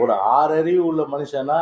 ஒரு ஆறறிவு உள்ள மனுஷனா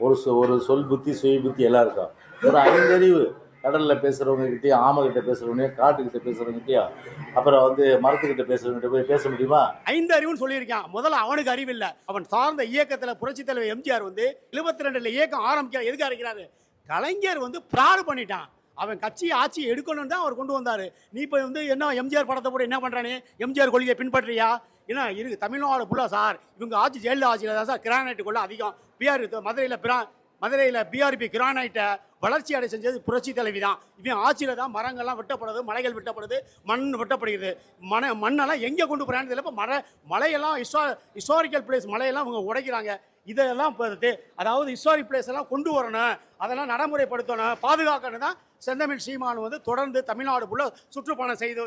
ஒரு சொ- ஒரு சொல் புத்தி சுய புத்தி எல்லாம் இருக்கும் ஒரு ஐந்தறிவு கடலில் பேசுகிறவங்ககிட்டயும் ஆமைகிட்ட பேசுகிறவங்க காட்டுக்கிட்ட பேசுகிறவங்ககிட்டயும் அப்புறம் வந்து மரத்துக்கிட்ட பேசுகிறவங்ககிட்ட போய் பேச முடியுமா? ஐந்து அறிவுன்னு சொல்லியிருக்கான். முதல்ல அவனுக்கு அறிவு இல்லை. அவன் சார்ந்த இயக்கத்தில் புரட்சி தலைவர் எம்ஜிஆர் வந்து எழுபத்தி ரெண்டில் இயக்கம் ஆரம்பிக்க எதுக்கு ஆரம்பிக்கிறாரு கலைஞர் வந்து ப்ராடு பண்ணிட்டான். அவன் கட்சி ஆட்சி எடுக்கணும்னு தான் அவர் கொண்டு வந்தார். நீ இப்போ வந்து என்ன எம்ஜிஆர் படத்தை போட்டு என்ன பண்ணுறானே எம்ஜிஆர் கொள்கையை பின்பற்றியா என்ன இருக்கு தமிழ்நாடு ஃபுல்லாக சார். இவங்க ஆட்சி ஜெயலலிதா ஆட்சியில் தான் சார் கிரானைட்டுக்குள்ளே கொள்ள அதிகம் பிஆர் மதுரையில் பிரா மதுரையில் பிஆர்பி கிரானைட்டை வளர்ச்சி அடை செஞ்சது புரட்சி தலைவி தான். இவன் ஆட்சியில் தான் மரங்கள்லாம் வெட்டப்படுது மலைகள் வெட்டப்படுது மண் வெட்டப்படுகிறது. மன மண்ணெல்லாம் எங்கே கொண்டு போகிறான்னு தெரியல. இப்போ மலை மலையெல்லாம் ஹிஸ்டா ஹிஸ்டாரிக்கல் பிளேஸ் மலையெல்லாம் இவங்க உடைக்கிறாங்க. இதெல்லாம் பார்த்து அதாவது ஹிஸ்டாரிக் பிளேஸ் எல்லாம் கொண்டு வரணும். அதெல்லாம் நடைமுறைப்படுத்தணும் பாதுகாக்கணும் தான் செந்தமிழ் சீமான் வந்து தொடர்ந்து தமிழ்நாடு ஃபுல்லாக சுற்றுப்பயணம் செய்து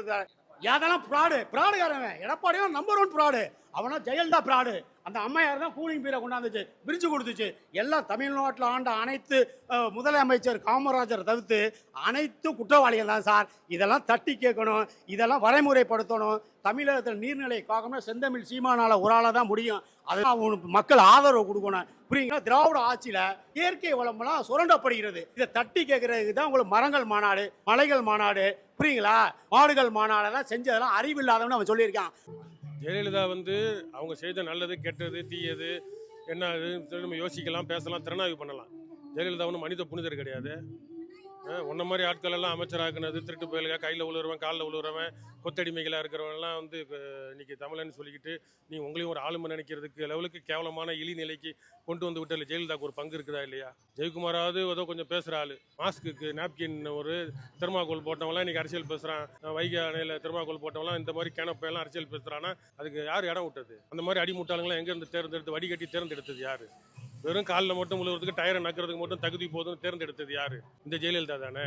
யாதெல்லாம் ப்ராடு? ப்ராடுகாரவன் எடப்பாடியும் நம்பர் ஒன் ப்ராடு. அவனா ஜெயலலிதா ப்ராடு. அந்த அம்மையார் தான் கூலிங் பீரை கொண்டாந்துச்சு பிரிச்சு கொடுத்துச்சு. எல்லாம் தமிழ்நாட்டில் ஆண்ட அனைத்து முதலமைச்சர் காமராஜர் தவிர்த்து அனைத்து குற்றவாளிகள் தான் சார். இதெல்லாம் தட்டி கேட்கணும் இதெல்லாம் வரைமுறைப்படுத்தணும். தமிழகத்தில் நீர்நிலை காக்கணும்னா செந்தமிழ் சீமானால் ஒரு ஆளாக தான் முடியும். அதெல்லாம் அவனுக்கு மக்கள் ஆதரவு கொடுக்கணும். புரியுங்களா திராவிட ஆட்சியில் இயற்கை வளமெல்லாம் சுரண்டப்படுகிறது. இதை தட்டி கேட்கறதுக்கு தான் உங்களுக்கு மரங்கள் மாநாடு மலைகள் மாநாடு. புரியுங்களா மாடுகள் மாநாடெல்லாம் செஞ்சதெல்லாம் அறிவில்லாதவன்னு அவன் சொல்லியிருக்கான். ஜெயலலிதா வந்து அவங்க செய்த நல்லது கெட்டது தீயது என்ன நம்ம யோசிக்கலாம் பேசலாம் திறனாய்வு பண்ணலாம். ஜெயலலிதா ஒன்றும் மனித புனிதர் கிடையாது. உன்ன மாதிரி ஆட்கள் எல்லாம் அமைச்சராக்குனது திருட்டு பயலுக கையில் உழுவுறவன் காலில் உழுவுறவன் கொத்தடிமைகளாக இருக்கிறவன்லாம் வந்து இப்போ இன்னைக்கு தமிழன்னு சொல்லிக்கிட்டு நீ உங்களையும் ஒரு ஆளுமை நினைக்கிறதுக்கு லெவலுக்கு கேவலமான இழி நிலைக்கு கொண்டு வந்து விட்டல ஜெயலலிதாக்கு ஒரு பங்கு இருக்குதா இல்லையா? ஜெயக்குமாராவது ஏதோ கொஞ்சம் பேசுகிற ஆள். மாஸ்க்குக்கு நாப்கின் ஒரு திருமாக்கோல் போட்டவங்களாம் இன்னைக்கு அரசியல் பேசுகிறான் வைகை அணையில் திருமாக்கோல் போட்டவங்களாம் இந்த மாதிரி கிணப்பையெல்லாம் அரசியல் பேசுகிறான்னா அதுக்கு யார் இடம் விட்டது? அந்த மாதிரி அடிமுட்டாளங்களாம் எங்கேருந்து தேர்ந்தெடுத்து வடிகட்டி தேர்ந்தெடுத்தது யார்? வெறும் காலில் மட்டும் உழுவுறதுக்கு டயரை நக்கிறதுக்கு மட்டும் தகுதி போதும் தேர்ந்தெடுத்தது யாரு? இந்த ஜெயலலிதா தானே?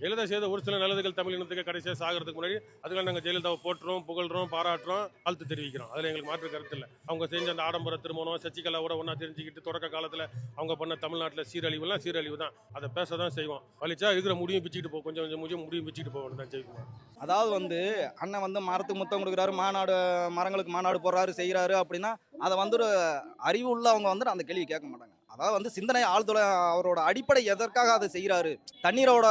ஜெயலலிதா செய்த ஒரு சில நல்லதுகள் தமிழ் இனத்துக்கு கடைசியாக சாகிறதுக்கு முன்னாடி அதுக்கெல்லாம் நாங்கள் ஜெயலலிதாவை போட்டுறோம் புகழ்கிறோம் பாராட்டுறோம் வாழ்த்து தெரிவிக்கிறோம். அதில் எங்களுக்கு மாற்று கருத்து இல்லை. அவங்க செஞ்ச அந்த ஆடம்பர திருமணம் சசிகலாவோட ஒன்றா தெரிஞ்சுக்கிட்டு தொடக்க காலத்தில் அவங்க பண்ண தமிழ்நாட்டில் சீரழிவுலாம் சீரழிவு தான். அதை பேச தான் செய்வோம். வலிச்சா இருக்கிற முடியும் பிச்சுக்கிட்டு போ கொஞ்சம் கொஞ்சம் முடியும் முடியும் பிச்சுக்கிட்டு போகணும் தான் ஜெயிக்குவோம் அதாவது வந்து அண்ணன் வந்து மரத்துக்கு முத்தம் கொடுக்குறாரு மாநாடு மரங்களுக்கு மாநாடு போடுறாரு செய்கிறாரு அப்படின்னா அதை வந்து ஒரு அறிவு உள்ளவங்க வந்து அந்த கேள்வி கேட்க மாட்டாங்க. அதாவது வந்து சிந்தனை ஆழ்துளை அவரோட அடிப்படை எதற்காக அதை செய்கிறாரு? தண்ணீரோட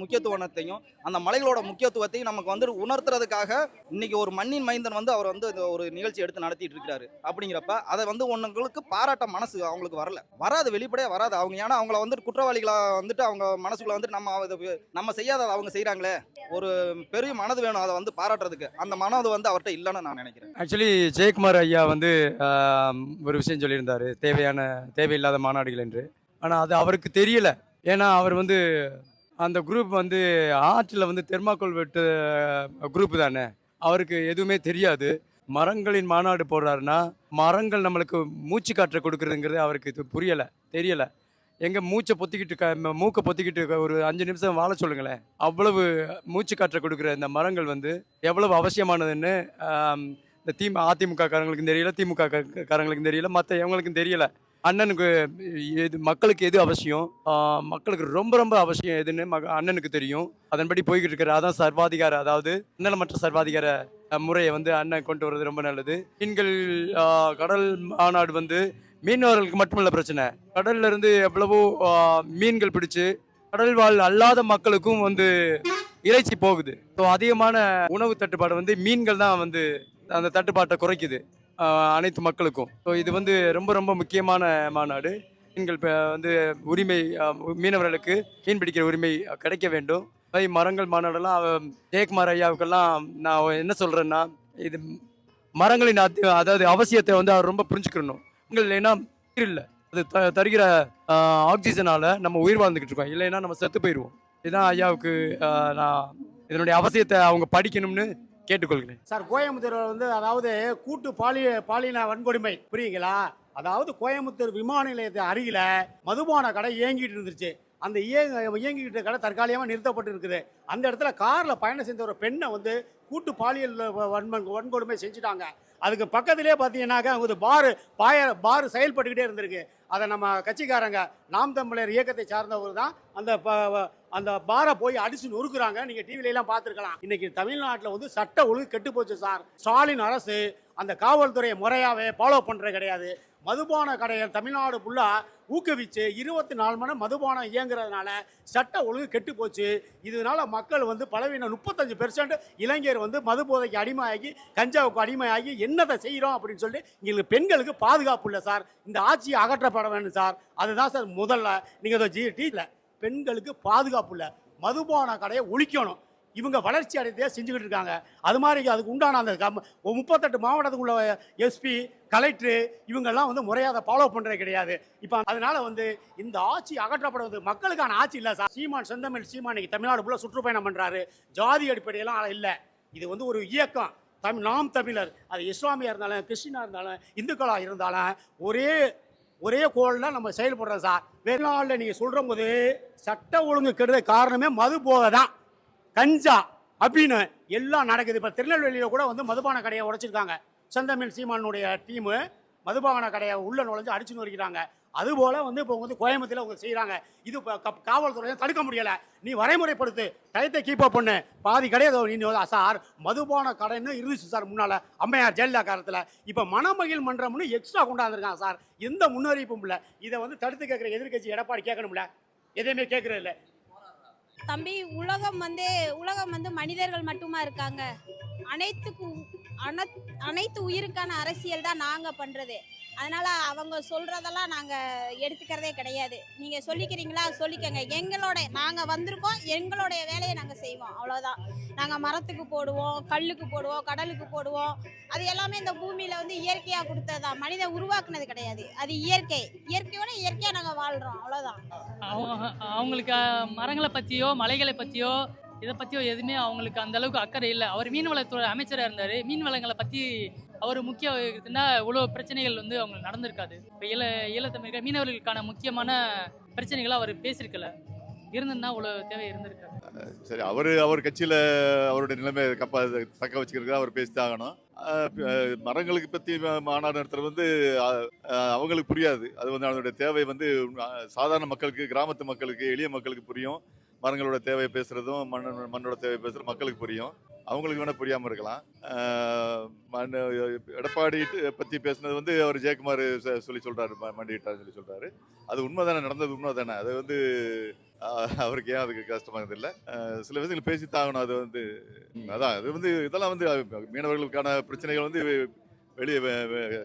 முக்கியத்துவத்தையும் அந்த மலைகளோட முக்கியத்துவத்தையும் நமக்கு வந்து உணர்த்துறதுக்காக இன்னைக்கு ஒரு மண்ணின் மைந்தன் வந்து அவர் வந்து இந்த ஒரு நிகழ்ச்சி எடுத்து நடத்திட்டு இருக்கிறாரு. அப்படிங்கிறப்ப அதை வந்து ஒன்றுங்களுக்கு பாராட்ட மனசு அவங்களுக்கு வரல. வராது வெளிப்படையாக வராது. அவங்க ஏன்னா அவங்கள வந்து குற்றவாளிகளாக வந்துட்டு அவங்க மனசுக்குள்ள வந்துட்டு நம்ம அதை நம்ம செய்யாத அவங்க செய்கிறாங்களே ஒரு பெரிய மனது வேணும் அதை வந்து பாராட்டுறதுக்கு. அந்த மனது வந்து அவர்கிட்ட இல்லைன்னு நான் நினைக்கிறேன். ஆக்சுவலி ஜெயக்குமார் ஐயா வந்து ஒரு விஷயம் சொல்லியிருந்தார். தேவையான தேவையில்லாத மாநாடுகள் என்று. ஆனால் அது அவருக்கு தெரியலை. ஏன்னா அவர் வந்து அந்த குரூப் வந்து ஆற்றில் வந்து தெர்மாக்கோல் வெட்டு குரூப் தானே. அவருக்கு எதுவுமே தெரியாது. மரங்களின் மாநாடு போடுறாருன்னா மரங்கள் நம்மளுக்கு மூச்சு காற்றை கொடுக்குறதுங்கிறது அவருக்கு இது புரியலை தெரியலை. எங்கே மூச்சை பொத்திக்கிட்டு க மூக்கை பொத்திக்கிட்டு ஒரு அஞ்சு நிமிஷம் வாழ சொல்லுங்களேன். அவ்வளவு மூச்சு காற்றை கொடுக்குற இந்த மரங்கள் வந்து எவ்வளவு அவசியமானதுன்னு இந்த திமு அதிமுக காரங்களுக்கும் தெரியல திமுக காரங்களுக்கும் தெரியல மற்ற எவங்களுக்கும் தெரியலை. அண்ணனுக்கு எது மக்களுக்கு எது அவசியம்? மக்களுக்கு ரொம்ப ரொம்ப அவசியம் எதுன்னு மக அண்ணனுக்கு தெரியும். அதன்படி போய்கிட்டு இருக்கிற அதான் சர்வாதிகார அதாவது இன்னலமற்ற சர்வாதிகார அஹ், முறையை வந்து அண்ணன் கொண்டு வர்றது ரொம்ப நல்லது. மீன்கள் கடல் மாநாடு வந்து மீனவர்களுக்கு மட்டுமல்ல பிரச்சனை. கடல்ல இருந்து எவ்வளவோ மீன்கள் பிடிச்சு கடல் வாழ் அல்லாத மக்களுக்கும் வந்து இறைச்சி போகுது. ஸோ அதிகமான உணவு தட்டுப்பாடு வந்து மீன்கள் தான் வந்து அந்த தட்டுப்பாட்டை குறைக்குது. அனைத்து மக்களுக்கும். ஸோ இது வந்து ரொம்ப ரொம்ப முக்கியமான மாநாடு. மீன்கள் வந்து உரிமை மீனவர்களுக்கு மீன் பிடிக்கிற உரிமை கிடைக்க வேண்டும். அதே மரங்கள் மாநாடெல்லாம் ஜெயக்குமார் ஐயாவுக்கெல்லாம் நான் என்ன சொல்கிறேன்னா இது மரங்களின் அத்தி- அதாவது அவசியத்தை வந்து அவர் ரொம்ப புரிஞ்சுக்கணும். நீங்கள் இல்லைன்னா இல்லை. அது த தருகிற ஆக்சிஜனால் நம்ம உயிர் வாழ்ந்துக்கிட்டு இருக்கோம். இல்லைன்னா நம்ம செத்து போயிடுவோம் இதுதான் ஐயாவுக்கு நான் இதனுடைய அவசியத்தை அவங்க படிக்கணும்னு கேட்டுக்கொள்கிறேன். சார் கோயம்புத்தூர் வந்து அதாவது கூட்டு பாலிய பாலின வன்கொடுமை புரியுங்களா அதாவது கோயம்புத்தூர் விமான நிலையத்தை அருகில மதுபான கடை இயங்கிட்டு இருந்துச்சு அந்த இயங்க இயங்கிக்கிட்ட கடை தற்காலிகமாக நிறுத்தப்பட்டு இருக்குது. அந்த இடத்துல காரில் பயணம் செஞ்ச ஒரு பெண்ணை வந்து கூட்டு பாலியல் வன்மன் வன்கொடுமை செஞ்சுட்டாங்க. அதுக்கு பக்கத்திலே பார்த்தீங்கன்னாக்கா அவங்க பாரு பாய பாரு செயல்பட்டுக்கிட்டே இருந்திருக்கு. அதை நம்ம கட்சிக்காரங்க நாம் தமிழர் இயக்கத்தை சார்ந்தவர் தான் அந்த ப- அந்த பாரை போய் அடிச்சு நொறுக்குறாங்க. நீங்கள் டிவில பார்த்துருக்கலாம். இன்னைக்கு தமிழ்நாட்டில் வந்து சட்ட ஒழுங்கு கெட்டு போச்சு சார். ஸ்டாலின் அரசு அந்த காவல்துறையை முறையாகவே ஃபாலோ பண்ணுறது கிடையாது. மதுபான கடையை தமிழ்நாடு ஃபுல்லாக ஊக்குவிச்சு இருபத்தி நாலு மணி மதுபானம் இயங்குறதுனால சட்ட ஒழுங்கு கெட்டு போச்சு. இதனால மக்கள் வந்து பலவீனம் முப்பத்தஞ்சு பெர்சன்ட் இளைஞர் வந்து மது போதைக்கு அடிமையாகி கஞ்சாவுக்கு அடிமையாகி என்னத்தை செய்கிறோம் அப்படின்னு சொல்லிட்டு எங்களுக்கு பெண்களுக்கு பாதுகாப்பு இல்லை சார். இந்த ஆட்சியை அகற்றப்பட வேண்டும் சார். அதுதான் சார் முதல்ல. நீங்கள் ஜிடியில் பெண்களுக்கு பாதுகாப்பு இல்லை. மதுபான கடையை ஒழிக்கணும். இவங்க வளர்ச்சி அடையத்தையே செஞ்சுக்கிட்டு இருக்காங்க. அது மாதிரி அதுக்கு உண்டான அந்த கம்- முப்பத்தெட்டு மாவட்டத்துக்குள்ள எஸ்பி கலெக்டரு இவங்கெல்லாம் வந்து முறையாக அதை ஃபாலோ பண்ணுறது கிடையாது. இப்போ அதனால் வந்து இந்த ஆட்சி அகற்றப்படுவது மக்களுக்கான ஆட்சி இல்லை சார். சீமான் செந்தமிழ் சீமான் இன்னைக்கு தமிழ்நாடு ஃபுல்லாக சுற்றுப்பயணம் பண்ணுறாரு ஜாதி அடிப்படையெல்லாம் இல்லை. இது வந்து ஒரு இயக்கம். தமிழ் நாம் தமிழர். அது இஸ்லாமியாக இருந்தாலும் கிறிஸ்டினாக இருந்தாலும் இந்துக்களாக இருந்தாலும் ஒரே ஒரே கோளில் நம்ம செயல்படுறோம் சார். வெளிநாளில் நீங்கள் சொல்கிற போது சட்ட ஒழுங்கு கெடுத காரணமே மது போதை தான். கஞ்சா அப்படின்னு எல்லாம் நடக்குது. இப்போ திருநெல்வேலியில் கூட வந்து மதுபான கடையை உடைச்சிருக்காங்க. செந்தமிழ் சீமானுடைய டீமு மதுபான கடையை உள்ள நுழைஞ்சு அடிச்சுன்னு வருகிறாங்க அதுபோல் வந்து இப்போ வந்து கோயம்புத்தூரில் அவங்க செய்கிறாங்க இது இப்போ கப்- காவல்துறையை தடுக்க முடியலை. நீ வரைமுறைப்படுத்து. டயத்தை கீப் அப் பண்ணு. பாதி கிடையாது நீ சார் மதுபான கடைன்னு இருந்துச்சு சார் முன்னால். அம்மையார் ஜெயலலிதா காலத்தில் இப்போ மனமகிழ் மன்றம்னு எக்ஸ்ட்ரா கொண்டாந்துருக்காங்க சார். எந்த முன்னறிவிப்பும் இல்லை. இதை வந்து தடுத்து கேட்குற எதிர்க்கட்சி எடப்பாடி கேட்கணும்ல? எதையுமே கேட்குறது இல்லை தம்பி உலகம் வந்து உலகம் வந்து மனிதர்கள் மட்டுமா இருக்காங்க? அனைத்துக்கு அனைத்து உயிருக்கான அரசியல் தான் நாங்கள் பண்ணுறது அதனால் அவங்க சொல்கிறதெல்லாம் நாங்கள் எடுத்துக்கிறதே கிடையாது. நீங்கள் சொல்லிக்கிறீங்களா? சொல்லிக்கங்க. எங்களோட நாங்கள் வந்திருக்கோம். எங்களுடைய வேலையை நாங்கள் செய்வோம். அவ்வளோதான் நாங்கள் மரத்துக்கு போடுவோம் கல்லுக்கு போடுவோம் கடலுக்கு போடுவோம். அது எல்லாமே இந்த பூமியில் வந்து இயற்கையாக கொடுத்ததுதான். மனிதன் உருவாக்குனது கிடையாது. அது இயற்கை. இயற்கையோட இயற்கையாக நாங்கள் வாழ்கிறோம் அவ்வளோதான் அவங்க அவங்களுக்கு மரங்களை பற்றியோ மலைகளை பற்றியோ இதை பற்றியோ எதுவுமே அவங்களுக்கு அந்த அளவுக்கு அக்கறை இல்லை. அவர் மீன் வளத்துறை அமைச்சராக இருந்தார். மீன் வளங்களை பற்றி அவர் முக்கிய இதுனா இவ்வளோ பிரச்சனைகள் வந்து அவங்க நடந்திருக்காது. இப்போ ஈழ ஈழத்தமிழர்கள் மீனவர்களுக்கான முக்கியமான பிரச்சனைகளை அவர் பேசியிருக்கல. இருந்ததுன்னா இவ்வளோ தேவை இருந்திருக்காது. சரி அவர் அவர் கட்சியில் அவருடைய நிலைமை கப்பா தக்க வச்சுக்கிறதுக்கு அவர் பேசி மரங்களுக்கு பற்றி மாநாடு நடத்துறது வந்து அவங்களுக்கு புரியாது. அது வந்து அதனுடைய தேவை வந்து சாதாரண மக்களுக்கு கிராமத்து மக்களுக்கு எளிய மக்களுக்கு புரியும். மரங்களோட தேவையை பேசுறதும் மண் மண்ணோட தேவை பேசுறது மக்களுக்கு புரியும். அவங்களுக்கு வேணா புரியாம இருக்கலாம். மண் எடப்பாடி பத்தி பேசுனது வந்து அவர் ஜெயக்குமார் சொல்லி சொல்றாரு ம- மண்டியிட்டாருன்னு சொல்லி சொல்றாரு. அது உண்மைதானே நடந்தது உண்மைதானே? அது வந்து அவருக்கு ஏன் அதுக்கு கஷ்டமானது இல்லை? சில விஷயங்கள் பேசி தாகணும் அது வந்து அதான் அது வந்து இதெல்லாம் வந்து மீனவர்களுக்கான பிரச்சனைகள் வந்து வெளியே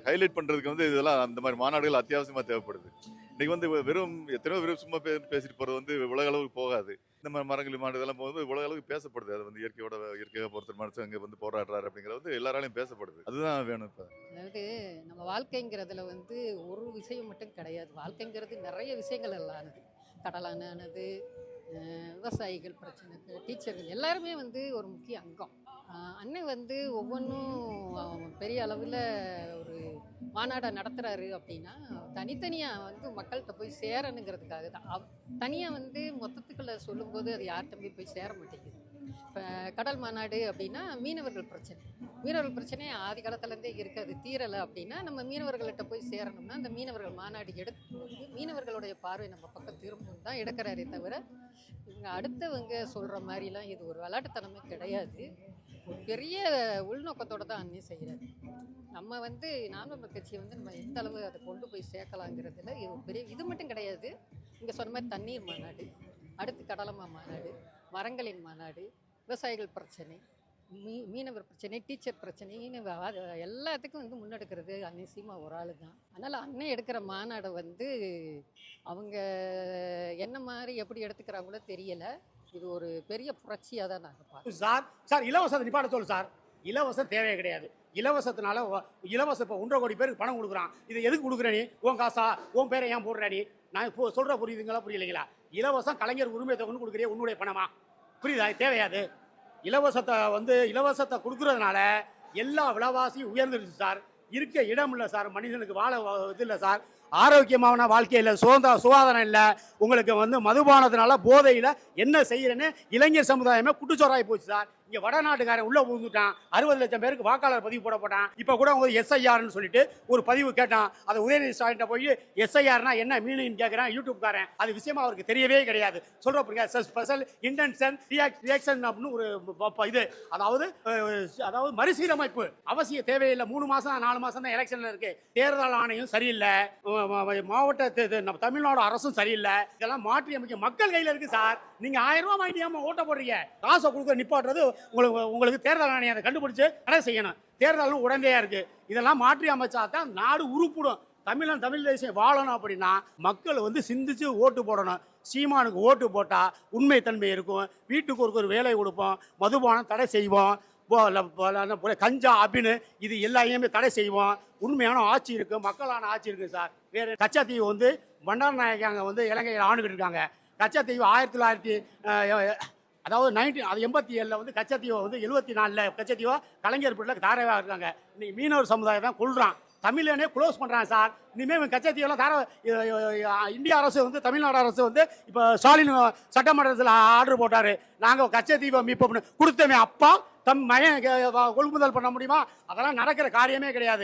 ஹைலைட் பண்ணுறதுக்கு வந்து இதெல்லாம் அந்த மாதிரி மாநாடுகள் அத்தியாவசியமாக தேவைப்படுது. இன்றைக்கி வந்து வெறும் எத்தனையோ வெறும் சும்மா பே பேசிட்டு போகிறது வந்து உலக அளவுக்கு போகாது. இந்த மாதிரி மரங்கள் மாடு இதெல்லாம் போகும்போது உலக அளவுக்கு பேசப்படுது. அது வந்து இயற்கையோட இயற்கையாக பொறுத்த மனுஷன் அங்கே வந்து போராடுறாரு அப்படிங்கிறது வந்து எல்லாராலையும் பேசப்படுது. அதுதான் வேணும் இப்போ. அதாவது நம்ம வாழ்க்கைங்கிறதுல வந்து ஒரு விஷயம் மட்டும் கிடையாது. வாழ்க்கைங்கிறது நிறைய விஷயங்கள் எல்லானது கடலானது விவசாயிகள் பிரச்சனை டீச்சர்கள் எல்லாருமே வந்து ஒரு முக்கிய அங்கம். அண்ணன் வந்து ஒவ்வொன்றும் பெரிய அளவில் ஒரு மாநாடை நடத்துகிறாரு அப்படின்னா தனித்தனியாக வந்து மக்கள்கிட்ட போய் சேரணுங்கிறதுக்காக தான். அவ் தனியாக வந்து மொத்தத்துக்குள்ள சொல்லும்போது அது யார்கிட்ட போய் போய் சேர மாட்டேங்குது. இப்போ கடல் மாநாடு அப்படின்னா மீனவர்கள் பிரச்சனை. மீனவர்கள் பிரச்சனை ஆதி காலத்துலேருந்தே இருக்குது. அது தீரலை அப்படின்னா நம்ம மீனவர்கள்ட்ட போய் சேரணும்னா அந்த மீனவர்கள் மாநாடு எடுத்து மீனவர்களுடைய பார்வை நம்ம பக்கம் திரும்பும் தான் எடுக்கிறாரே தவிர இவங்க அடுத்தவங்க சொல்கிற மாதிரிலாம் இது ஒரு விளையாட்டுத்தனமே கிடையாது. பெரிய உள்நோக்கத்தோடு தான் அண்ணி செய்கிறாரு நம்ம வந்து நாம் கட்சியை வந்து நம்ம எந்த அளவு அதை கொண்டு போய் சேர்க்கலாங்கிறதுல இது பெரிய இது மட்டும் கிடையாது. இங்கே சொன்ன மாதிரி தண்ணீர் மாநாடு அடுத்து கடலமா மாநாடு மரங்களின் மாநாடு விவசாயிகள் பிரச்சனை மீ மீனவர் பிரச்சனை டீச்சர் பிரச்சனைன்னு எல்லாத்துக்கும் வந்து முன்னெடுக்கிறது அன்னை சீமா ஒரு ஆள் தான். அதனால் அன்னை எடுக்கிற மாநாடை வந்து அவங்க என்ன மாதிரி எப்படி எடுத்துக்கிறாங்களோ தெரியலை. இது ஒரு பெரிய புரட்சியாக தான் நாங்கள் பார்க்கணும் சார் சார் இலவசத்தை நிப்பாட்ட சொல்லு சார். இலவசம் தேவையே கிடையாது. இலவசத்தினால வ- இலவசம் இப்போ ஒன்றரை கோடி பேருக்கு பணம் கொடுக்குறான். இதை எதுக்கு கொடுக்குற நீ? உன் காசா? உன் பேரை ஏன் போடுற நீ? நான் இப்போ சொல்கிற புரியுதுங்களா புரியலைங்களா? இலவசம் கலைஞர் உரிமை தொகைன்னு கொடுக்குறிய உன்னுடைய பணமா? புரியுதா? தேவையாது இலவசத்தை வந்து இலவசத்தை கொடுக்குறதுனால எல்லா விலைவாசியும் உயர்ந்துருச்சு சார். இருக்க இடம் இல்லை சார். மனிதனுக்கு வாழ இது இல்லை சார். ஆரோக்கியமான வாழ்க்கையில் சுதந்திர சுகாதாரம் இல்லை. உங்களுக்கு வந்து மதுபானத்தினால போதையில் என்ன செய்யறேன்னு இளைஞர் சமுதாயமே குட்டுச்சோராகி போச்சு சார். இங்க வடநாட்டுக்காரன் உள்ள புகுந்துட்டான். அறுபது லட்சம் பேருக்கு வாக்காளர் பதிவு போட போட்டான் இப்ப கூட ஒரு எஸ்ஐஆர்னு சொல்லிட்டு ஒரு பதிவு கேட்டான். அதை உதயநிதி ஸ்டாலின் போய் எஸ்ஐஆர்னா என்ன? மீனிங் கேட்கிறான் யூடியூப்காரன். அது விஷயமா அவருக்கு தெரியவே கிடையாது. சொல்ற ஸ்பெஷல் இன்டென்ஷன் ரியாக்ஷன் அப்படின்னு ஒரு இது. அதாவது அதாவது மறுசீரமைப்பு. அவசிய தேவையில்லை. மூணு மாசம் நாலு மாசம் தான் எலெக்ஷன்ல இருக்கு. தேர்தல் ஆணையம் சரியில்லை. மாவட்ட நம்ம தமிழ்நாடு அரசும் சரியில்லை. இதெல்லாம் மாற்றி அமைக்க மக்கள் கையில இருக்கு சார். நீங்க ஆயிரம் ரூபாய் வாங்கிட்டு ஓட்ட போடுறீங்க. காசை கொடுக்க நிப்பாட்டுறது உங்களுக்கு உங்களுக்கு தேர்தல் ஆணையம் அதை கண்டுபிடிச்சு தடை செய்யணும். தேர்தலும் உடந்தையா இருக்கு. இதெல்லாம் மாற்றி அமைச்சா தான் நாடு உருப்பிடும். தமிழன் தமிழ் தேசியம் வாழணும் அப்படின்னா மக்கள் வந்து சிந்திச்சு ஓட்டு போடணும். சீமானுக்கு ஓட்டு போட்டால் உண்மை தன்மை இருக்கும். வீட்டுக்கு ஒரு ஒரு வேலை கொடுப்போம். மதுபானம் தடை செய்வோம். கஞ்சா அப்படின்னு இது எல்லாத்தையுமே தடை செய்வோம். உண்மையான ஆட்சி இருக்குது மக்களான ஆட்சி இருக்குது சார். வேறு கச்சாத்தீவு வந்து பண்டார நாயக்காங்க வந்து இலங்கையில் ஆண்டுகிட்டு இருக்காங்க. கச்சாத்தீவு ஆயிரத்தி தொள்ளாயிரத்தி அதாவது நைன்டீன் அது எண்பத்தி ஏழில் வந்து கச்சத்தீவை வந்து எழுபத்தி நாலில் கச்சத்தீவா கலைஞர் பிள்ளை தாரவாக இருக்காங்க. இன்னைக்கு மீனவர் சமுதாயம் தான் கொள்றான் தமிழனே க்ளோஸ் பண்ணுறான் சார். இனிமேல் இவன் கச்சத்தீவெல்லாம் தார இந்திய அரசு வந்து தமிழ்நாடு அரசு வந்து இப்போ ஸ்டாலின் சட்டமன்றத்தில் ஆர்டர் போட்டார். நாங்கள் கச்சத்தீவை மீட்போம்னு கொடுத்தவன் அப்பா தம் மய கொள்முதல் பண்ண முடியுமா? அதெல்லாம் நடக்கிற காரியமே கிடையாது.